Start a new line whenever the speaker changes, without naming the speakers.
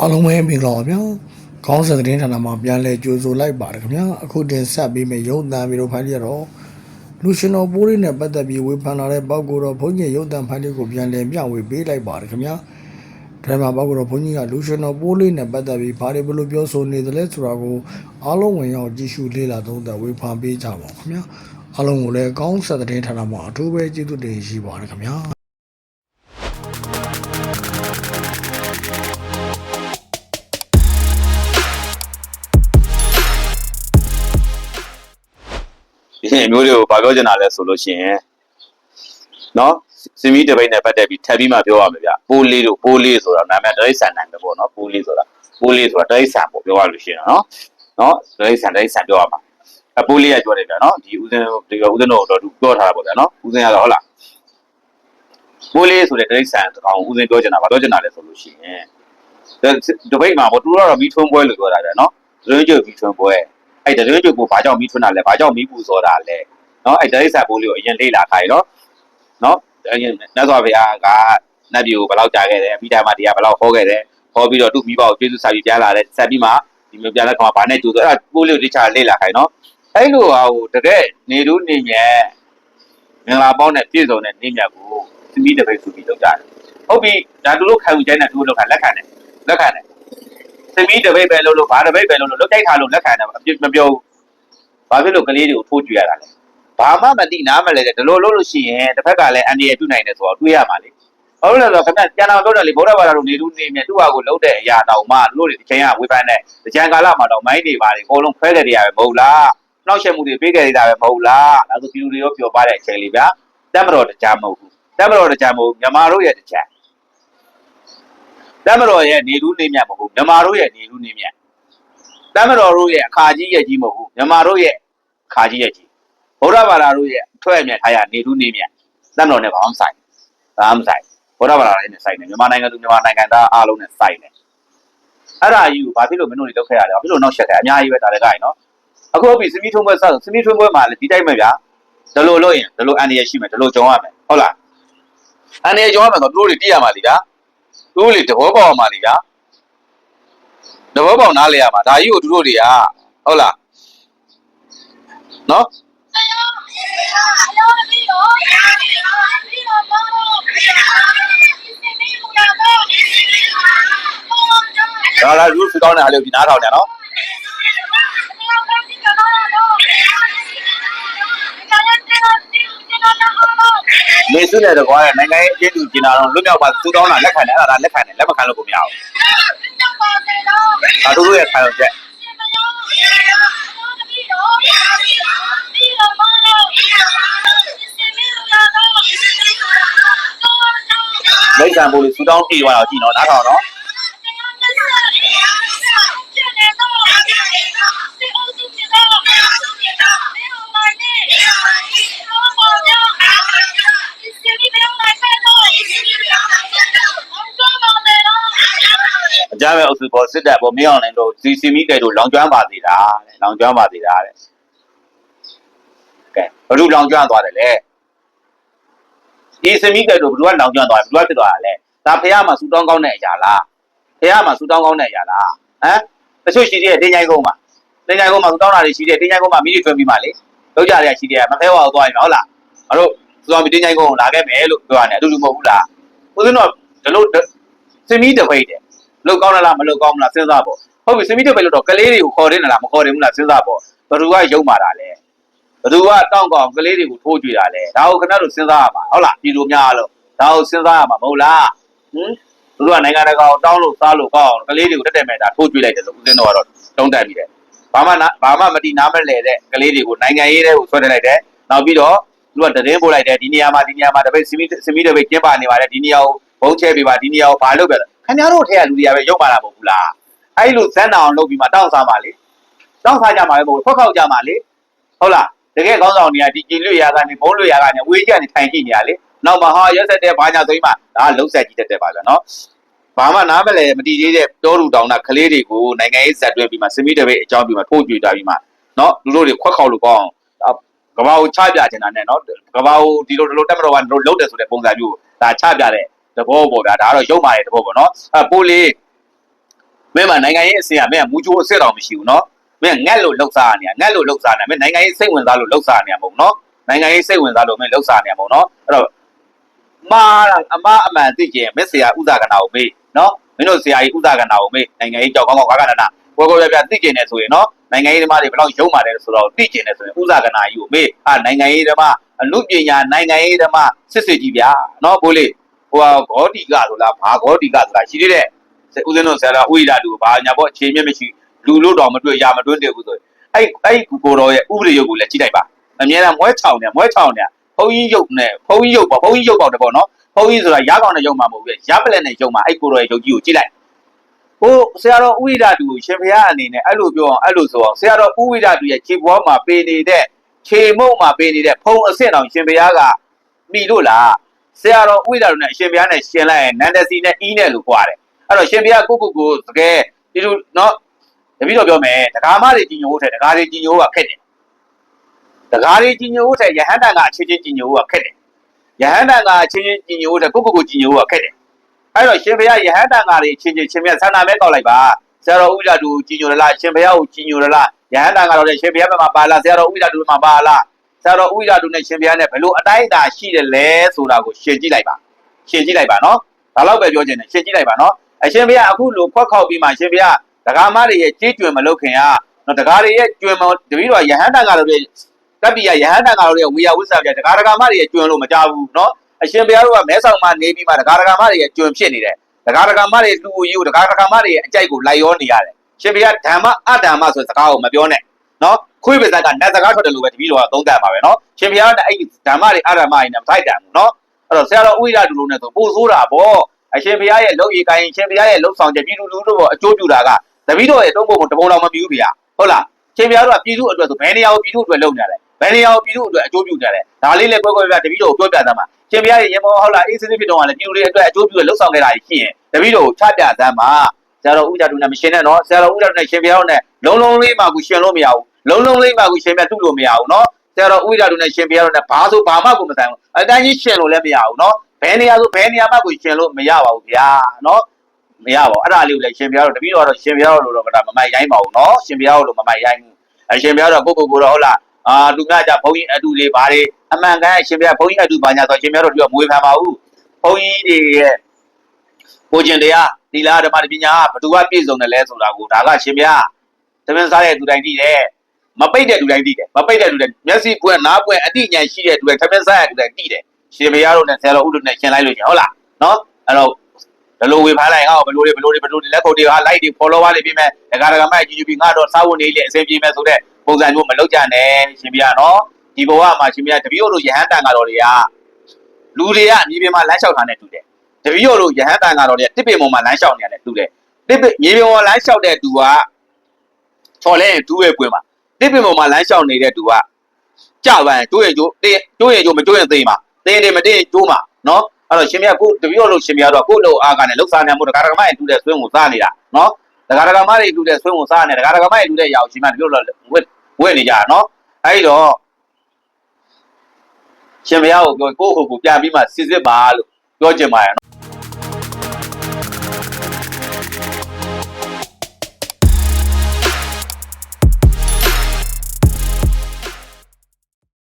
အားလုံးပဲမင်္ဂလာပါဗျာခေါင်းစဉ်သတင်းဌာနမှာပြန်လည်ကြိုဆိုလိုက်ပါတယ်ခင်ဗျာအခုတင်ဆက်ပေးမယ့်ရုပ်သံဗီဒီယိုဖိုင်လေးကတော့လူရှင်တော်ပိုးလေးနဲ့ပတ်သက်ပြီးဝေဖန်လာတဲ့ပောက်ကိုတော့ဘုန်းကြီးရုပ်သံဖိုင်လေးကိုပြန်လည်မျှဝေပေးလိုက်ပါတယ်ခင်ဗျာဒါမှပောက်ကိုတော့ဘုန်းကြီးကလူရှင်တော်ပိုးလေးနဲ့ပတ်သက်ပြီးဘာတွေဘယ်လိုပြောဆိုနေသလဲဆိုတာကိုအားလုံးဝင်ရောက်ကြည့်ရှုလေ့လာသုံးသပ်ဝေဖန်ပေးကြပါခင်ဗျာအားလုံးကိုလည်းကောင်းဆက်သတင်းဌာနမှာအထူးပဲကျေးဇူးတင်ရှိပါတယ်ခင်ဗျာ
ဒီအမျိုးတွေကိုဘာပြောချင်တာလဲဆိုလို့ရှိရင်နော်စမီတပိတ်နဲ့ပတ်သက်ပြီးထပ်ပြီးမှပြောရမယ်ဗျပိုးလေးတို့ပိုးလေးဆိုတာနာမည်တရိတ်ဆန်နိုင်တယ်ပေါ့နော်ပိုးလေးဆိုတာပိုးလေးဆိုတာတရိတ်ဆန်ပေါ့ပြောရလို့ရှိရင်နော်နော်တရိတ်ဆန်တရိတ်ဆန်ပြောရမှာအပိုးလေးကပြောတယ်ဗျနော်ဒီဦးစင်းဒီကဦးစင်းတို့တော့သူပြောထားတာပေါ့ဗျနော်ဦးစင်းကတော့ဟုတ်လားပိုးလေးဆိုတဲ့တရိတ်ဆန်ကောင်ဦးစင်းပြောချင်တာဘာပြောချင်တာလဲဆိုလို့ရှိရင်တပိတ်မှာပေါ့သူတို့ကတော့မီးထွန်းပွဲလို့ပြောတာဗျနော်ဒရွေးကျုပ်မီးထွန်းပွဲ အဲ့တရွေးကျုပ်ကိုဘာကြောင့်မီးထွန်းတာလဲဘာကြောင့်မီးပူစောတာလဲနော်အဲ့တရိတ်ဆန်ပိုးလေးကိုအရင်လေ့လာခိုင်းနော်နော်အရင်မြတ်စွာဘုရားကနတ်ပြည်ကိုဘယ်လောက်ကြာခဲ့တယ်မိသားမတရားဘယ်လောက်ဟောခဲ့တယ်ဟောပြီးတော့သူ့မိဘကိုကျေးဇူးစာပြီးပြန်လာတယ်ဆက်ပြီးမှဒီမျိုးပြန်လက်ခါဘာနဲ့ကျူဆိုအဲ့ဒါပိုးလေးကိုတခြားလေ့လာခိုင်းနော်အဲ့လိုဟာကိုတကယ်နေတူးနေမြဲမင်္ဂလာပေါင်းနဲ့ပြည့်စုံတဲ့နေမြတ်ကိုသမီးတပိတ်ဆိုပြီးလုပ်ကြတယ်ဟုတ်ပြီဒါသူတို့ခံယူခြင်းနဲ့သူတို့လောက်ခံလက်ခံတယ်လက်ခံတယ် သမီးတပိတ်ပဲလို့လို့ဘာတပိတ်ပဲလို့လို့လုတ်တိုက်ထားလို့လက်ခံတယ်အပြစ်မပြောဘူးဘာဖြစ်လို့ကလေးတွေကိုထိုးကြွရတာလဲဘာမှမသိနားမလဲတဲ့ဒီလိုလို့လို့ရှိရင်တစ်ဖက်ကလည်းအန်ဒီရပြုတ်နိုင်တယ်ဆိုတော့တွေးရမှာလေဘာလို့လဲဆိုတော့ခင်ဗျကျန်တော်ပြောတယ်လေဗုဒ္ဓဘာသာတို့နေလူနေမြတ်သူ့ဟာကိုလုံးတဲ့အရာတောင်မှတို့တွေတစ်ချိန်ကဝေဖန်တဲ့ကြံကာလမှာတော့မိုင်းနေပါလေအကုန်လုံးခွဲခဲ့ကြရပဲမဟုတ်လားနှောက်ယှက်မှုတွေပေးခဲ့ကြတာပဲမဟုတ်လားဒါဆိုပြည်သူတွေရောပျော်ပါတဲ့အချိန်လေးဗျာတက်မတော်တကြမဟုတ်ဘူးတက်မတော်တကြမဟုတ်ဘူးမြန်မာတို့ရဲ့တကြ တက်မတော်ရဲ့နေလူနေမြတ်မဟုတ်ဘူးမြန်မာတို့ရဲ့နေလူနေမြတ်တမတော်တို့ရဲ့အခါကြီးရဲ့ကြီးမဟုတ်ဘူးမြန်မာတို့ရဲ့အခါကြီးရဲ့ကြီးဗုဒ္ဓဘာသာတို့ရဲ့အထွတ်အမြတ်ထားရနေသူနေမြတ်တမတော်နဲ့ဘာမှမဆိုင်ဘာမှမဆိုင်ဗုဒ္ဓဘာသာနဲ့ဆိုင်တယ်မြန်မာနိုင်ငံသူမြန်မာနိုင်ငံသားအားလုံးနဲ့ဆိုင်တယ်အဲ့ဒါကြီးကိုဘာဖြစ်လို့မင်းတို့တွေလုပ်ခဲ့ရလဲဘာဖြစ်လို့နောက်ဆက်ခဲ့အများကြီးပဲဒါလည်းကြိုင်နော်အခုအပြီစမီထုံးပွဲစစမီထုံးပွဲမှာလည်းဒီတိုက်မဲ့ဗျာဒလိုလို့ရင်ဒလိုအန်ဒီရရှိမယ်ဒလိုကြုံရမယ်ဟုတ်လားအန်ဒီရကြုံရမယ်ဆိုတို့တွေတည်ရမှာလीဗျာ တို့တွေတဘောပေါက်ရမှာလीဗျာတဘောပေါက်နားလဲရမှာဒါကြီးကိုသူတို့တွေကဟုတ်လားနော်ဒါလာလူစုတောင်းတဲ့အားလေးကိုဒီနားထောင်ကြနော် မေစုနဲ့တကွာတဲ့နိုင်ငံရေးအကျဉ်းသူကျင်တာတော့လွတ်မြောက်ပါသူတောင်းတာလက်ခံတယ်အဲ့ဒါလက်ခံတယ်လက်မခံလို့ကိုမရဘူးဒါတို့ရဲ့ခံရချက်မိတ်ဆန်ပို့လို့စူတောင်းပြေးသွားတော့ကြည့်နော်နားထောင်နော် ကြမ်းပဲအုပ်စုပေါ်စစ်တပ်ပေါ်မင်းအောင်နိုင်တို့စီစီမီတဲ့တို့လောင်ကျွမ်းပါသေးတာတဲ့လောင်ကျွမ်းပါသေးတာတဲ့ကဲဘ누구လောင်ကျွမ်းသွားတယ်လဲဒီစီမီတဲ့တို့ဘ누구ကလောင်ကျွမ်းသွားတယ်ဘ누구ကဖြစ်သွားတာလဲဒါဖះမှာစူတောင်းကောင်းတဲ့အရာလားဖះမှာစူတောင်းကောင်းတဲ့အရာလားဟမ်တချို့ရှိသေးတယ်တင်းချိုင်းကုန်းမှာတင်းချိုင်းကုန်းမှာစူတောင်းတာတွေရှိတယ်တင်းချိုင်းကုန်းမှာမိတွေထွင်ပြီးမှလေလောက်ကြရရှိတယ်မဖဲဝါသွားရင်ဟုတ်လားမတို့စူတောင်းပြီးတင်းချိုင်းကုန်းကိုလာခဲ့မယ်လို့ပြောရတယ်အတူတူမဟုတ်ဘူးလားဦးဇင်းတော့ဒီလိုစီမီတပိတ်တယ် လောက်ကောင်းလားမလောက်ကောင်းမလားစဉ်းစားပေါ့ဟုတ်ပြီစမီးတက်ပဲလို့တော့ကလေးတွေကိုခေါ်တင်လားမခေါ်တင်ဘူးလားစဉ်းစားပေါ့ဘသူကယုံမာတာလဲဘသူကတောင်းကောင်းကလေးတွေကိုထိုးကြွေတာလဲဒါကိုခဏလို့စဉ်းစားရမှာဟုတ်လားပြည်သူများလို့ဒါကိုစဉ်းစားရမှာမဟုတ်လားဟင်သူကနိုင်ငံတကာကိုတောင်းလို့စားလို့ကောင်းအောင်ကလေးတွေကိုတက်တက်မဲ့တာထိုးကြွေလိုက်တယ်လို့ဦးဇင်းတော်ကတော့တုံးတက်ပြီးတယ်ဘာမှဘာမှမတိနားမလဲတဲ့ကလေးတွေကိုနိုင်ငံရေးတွေကိုဆွဲတက်လိုက်တယ်နောက်ပြီးတော့သူကတရင်ပို့လိုက်တယ်ဒီနေရာမှာဒီနေရာမှာတပိတ်စမီးစမီးတပိတ်ကျင်းပနေပါတယ်ဒီနေရာကိုဘုံချဲပေးပါဒီနေရာကိုဘာလုပ်ပြလဲ ခင်ဗျားတို့ထဲကလူတွေကပဲရုပ်ပါတာမဟုတ်ဘူးလားအဲ့လိုဇက်နာအောင်လုပ်ပြီးမှတောင်းစားပါလေတောင်းစားကြမှာပဲမဟုတ်ဘူးဖွက်ခောက်ကြမှာလေဟုတ်လားတကယ်ကောင်းဆောင်တွေကဒီကြည်လွတ်ရာကနေဘုံလွတ်ရာကနေဝေးကြနေထိုင်ကြည့်နေရလေနောက်မှာဟာရက်ဆက်တဲ့ဘာညာဆိုပြီးမှဒါလုံးဆက်ကြည့်တတ်တယ်ပါဗျာနော်ဘာမှနားမလဲမတည်သေးတဲ့တောလူတောင်တာကလေးတွေကိုနိုင်ငံရေးဇက်တွဲပြီးမှစမီတပိတ်အကြောင်းပြီးမှထိုးကြွေတာပြီးမှနော်လူတို့တွေခွက်ခောက်လို့ကောင်းအောင်ကဘာကိုချပြချင်တာနဲ့နော်ကဘာကိုဒီလိုဒီလိုတက်မတော်ကဒီလိုလုပ်တယ်ဆိုတဲ့ပုံစံမျိုးဒါချပြတဲ့ သဘောပေါ့ဗျာဒါကတော့ရုပ်မာတဲ့သဘောပေါ့နော်အဲပိုးလေးမင်းမနိုင်ငံရေးအစင်ကမင်းကမူချိုးအစ်စ်တော်မရှိဘူးနော်မင်းငက်လို့လှုပ်စားနေရငက်လို့လှုပ်စားနေမင်းနိုင်ငံရေးစိတ်ဝင်စားလို့လှုပ်စားနေရမဟုတ်နော်နိုင်ငံရေးစိတ်ဝင်စားလို့မင်းလှုပ်စားနေရမဟုတ်နော်အဲ့တော့မာအမအမှန်သိကျင်မင်းဆရာဥဒကနာကိုမေးနော်မင်းတို့ဆရာကြီးဥဒကနာကိုမေးနိုင်ငံရေးကြောက်ကောင်းကောင်းကာကနနာကိုကိုပြပြသိကျင်နေဆိုရင်နော်နိုင်ငံရေးဓမ္မတွေဘယ်လောက်ရုံးပါတယ်ဆိုတော့သိကျင်နေဆိုရင်ဥဒကနာကြီးကိုမေးအာနိုင်ငံရေးဓမ္မအမှုပညာနိုင်ငံရေးဓမ္မစစ်စစ်ကြီးဗျာနော်ဘိုးလေး ဟိုဂေါတိကဆိုလားဘာဂေါတိကဆိုတာရှိသေးတယ်ဦးဇင်းတို့ဆရာတော်ဥိဒါတူဘာညာပေါ့အခြေမြင့်မရှိလူလို့တော့မတွေ့ရမတွင်းတယ်ဘူးဆိုရင်အဲ့အဲ့ကိုတော်ရဲ့ဥပဒေရုပ်ကိုလည်းကြည့်လိုက်ပါအများအားမွဲချောင်နေမွဲချောင်နေဘုန်းကြီးရုပ်နဲ့ဘုန်းကြီးရုပ်ပေါ့ဘုန်းကြီးရုပ်ပေါ့တပေါ့နော်ဘုန်းကြီးဆိုတာရကောင်တဲ့ရုပ်မှာမဟုတ်ဘူးရပလက်နဲ့ရုပ်မှာအဲ့ကိုတော်ရဲ့ရုပ်ကြီးကိုကြည့်လိုက်ဟိုဆရာတော်ဥိဒါတူကိုရှင်ဘုရားအနေနဲ့အဲ့လိုပြောအောင်အဲ့လိုဆိုအောင်ဆရာတော်ဥိဒါတူရဲ့ခြေပွားမှာပေးနေတဲ့ခြေမုံမှာပေးနေတဲ့ဖုံအစ်စ်တော်ရှင်ဘုရားကမိလို့လား ဆရာတော်ဥိဒါတူနဲ့ရှင်ဘုရားနဲ့ရှင်လိုက်ရင်နန္ဒစီနဲ့အီးနဲ့လို့ကြွားတယ်အဲ့တော့ရှင်ဘုရားကိုကိုကိုတကယ်ဒီလိုနော်တပည့်တော်ပြောမယ်တကားမတွေကြီးညိုဖို့ထက်တကားတွေကြီးညိုဖို့ကခက်တယ်တကားတွေကြီးညိုဖို့ထက်ယဟန်တန်ကအချင်းချင်းကြီးညိုဖို့ကခက်တယ်ယဟန်တန်ကအချင်းချင်းကြီးညိုဖို့ထက်ကိုကိုကိုကြီးညိုဖို့ကခက်တယ်အဲ့တော့ရှင်ဘုရားယဟန်တန်ကတွေအချင်းချင်းရှင်ဘုရားဆန္ဒမဲကောက်လိုက်ပါဆရာတော်ဥဒ္ဒတူကြီးညိုရလားရှင်ဘုရားကိုကြီးညိုရလားယဟန်တန်ကတော့လည်းရှင်ဘုရားဘက်မှာပါလားဆရာတော်ဥဒ္ဒတူမှာပါလား ဆရာတော်ဥဒ္ဒတူနဲ့ရှင်ဘုရားနဲ့ဘယ်လိုအတိုင်းအတာရှိတယ်လဲဆိုတာကိုရှင်းကြည့်လိုက်ပါရှင်းကြည့်လိုက်ပါနော်ဒါတော့ပဲပြောချင်တယ်ရှင်းကြည့်လိုက်ပါနော်အရှင်ဘုရားအခုလိုခွက်ခေါက်ပြီးမှအရှင်ဘုရားဒကာမတွေရဲ့ကြေးကျွင်မလုပ်ခင်ကနော်ဒကာတွေရဲ့ကျွင်မတပည့်တော်ယဟန်တန်ကတော့တပ်ပိယယဟန်တန်ကတော့ဝေယဝိသပြဒကာဒကာမတွေရဲ့ကျွင်လို့မကြဘူးနော်အရှင်ဘုရားတို့ကမဲဆောင်မှနေပြီးမှဒကာဒကာမတွေရဲ့ကျွင်ဖြစ်နေတယ်ဒကာဒကာမတွေလူကိုယူဒကာဒကာမတွေရဲ့အကြိုက်ကိုလိုက်ရောနေရတယ်ရှင်ဘုရားဓမ္မအဓမ္မဆိုတဲ့စကားကိုမပြောနဲ့ နော်ခွေးပါဇက်ကနတ်စကားထွက်တယ်လို့ပဲတပည့်တော်ကသုံးသပ်ပါပဲနော်ရှင်ဘုရားကအဲ့ဒီဓမ္မတွေအဓမ္မတွေနဲ့မထိုက်တန်ဘူးနော်အဲ့တော့ဆရာတော်ဥိရတူလုံးနဲ့ဆိုပို့ဆိုးတာပေါ့အရှင်ဘုရားရဲ့လုံရီကိုင်းရှင်ဘုရားရဲ့လုံဆောင်ချက်ပြည်သူလူထုတို့အကျိုးပြုတာကတပည့်တော်ရဲ့တုံးပုံတပုံတော်မပြူဗျာဟုတ်လားရှင်ဘုရားတို့ကပြည်သူအတွက်ဆိုဘယ်နေရာကိုပြည်သူအတွက်လုပ်နေတယ်ဘယ်နေရာကိုပြည်သူအတွက်အကျိုးပြုနေတယ်ဒါလေးလည်းကွဲကွဲပြားတပည့်တော်ကိုပြောပြသမှာရှင်ဘုရားရဲ့ရေမောဟုတ်လားအေးစစ်စစ်ဖြစ်တော့ကလည်းပြည်သူတွေအတွက်အကျိုးပြုရလုံဆောင်ခဲ့တာရှိရင်တပည့်တော်ကိုချပြသမ်းမှာ ဆရာတော်ဦးကြတူနဲ့မရှင်နဲ့နော်ဆရာတော်ဦးကြတူနဲ့ရှင်ဘုရားနဲ့လုံးလုံးလေးမှကိုရှင်လို့မရဘူးလုံးလုံးလေးမှကိုရှင်ပြတုလို့မရဘူးနော်ဆရာတော်ဦးကြတူနဲ့ရှင်ဘုရားနဲ့ဘာဆိုဘာမှကိုမဆိုင်ဘူးအတိုင်းကြီးရှင်လို့လည်းမရဘူးနော်ဘယ်နေရာဆိုဘယ်နေရာမှကိုရှင်လို့မရပါဘူးဗျာနော်မရပါဘူးအဲ့ဒါလေးကိုလည်းရှင်ပြရတော့တပည့်တော်ကတော့ရှင်ပြရတော့လို့တော့ဒါမမိုက်ရိုင်းပါဘူးနော်ရှင်ပြရတော့လို့မမိုက်ရိုင်းဘူးအရှင်ပြရတော့ကိုကိုကိုတော့ဟုတ်လားအာလူများကြဘုန်းကြီးအတူလေးဘာတွေအမှန်ကန်ရှင်ပြဘုန်းကြီးအတူဘာညာဆိုရှင်ပြရတော့ပြောမွေးခံပါဘူးဘုန်းကြီးတွေရဲ့ ကိုကျင်တရားသီလဓမ္မပညာဘသူကပြည့်စုံတယ်လဲဆိုတာကိုဒါကရှင်ပြသမင်းစားတဲ့သူတိုင်းသိတယ်မပိတ်တဲ့သူတိုင်းသိတယ်မပိတ်တဲ့သူတိုင်းမျက်စိပွင့်နားပွင့်အတိညာရှိတဲ့သူတိုင်းသမင်းစားတဲ့သူတိုင်းသိတယ်ရှင်ဘုရားတို့နဲ့ဆရာတော်ဦးတို့နဲ့ရှင်းလိုက်လို့ရှင်ဟုတ်လားနော်အဲ့တော့ဘယ်လိုဝေဖန်လိုက်ဟောဘယ်လိုတွေဘယ်လိုတွေဘယ်လိုတွေလက်ခုပ်တွေဟာ like တွေ follower တွေပြီးမဲ့ဒကာဒကာမကြီးကြီးပြီးငါတော့စားဝင်နေလေအဆင်ပြေမဲ့ဆိုတဲ့ပုံစံမျိုးမလုပ်ကြနဲ့ရှင်ဘုရားနော်ဒီဘဝမှာရှင်ဘုရားတပည့်တို့ယဟန်တန်ကတော့တွေကလူတွေကမြေပြင်မှာလမ်းလျှောက်တာနဲ့တူတယ် တပည့်တို့ယဟန်တန်ကတော့တွေကတစ်ပင်ပေါ်မှာလမ်းလျှောက်နေရတယ်တူတယ်တစ်ပင်မြေပြင်ပေါ်လမ်းလျှောက်တဲ့သူကချော်လဲဒူးရဲ့ကွင်းမှာတစ်ပင်ပေါ်မှာလမ်းလျှောက်နေတဲ့သူကကြပန်းကျိုးရဲ့ကျိုးတင်းကျိုးရဲ့ကျိုးမကျိုးရင်သိမှာတင်းတယ်မတင်းကျိုးမှာနော်အဲ့တော့ရှင်မြတ်ကိုတပည့်တော်လို့ရှင်မြတ်တော့ကိုလို့အားကနဲ့လှုပ်ရှားနေမှုဒကာဒကာမရဲ့တူတဲ့ဆွင်းကိုစားနေတာနော်ဒကာဒကာမတွေတူတဲ့ဆွင်းကိုစားနေဒကာဒကာမရဲ့တူတဲ့ရာကိုရှင်မြတ်တပည့်တော်ဝက်ဝက်နေကြတာနော်အဲ့တော့ရှင်မြတ်ကိုပြောကိုယ့်ကိုယ်ကိုပြန်ပြီးမှစစ်စစ်ပါလို့ပြောချင်ပါရဲ့နော်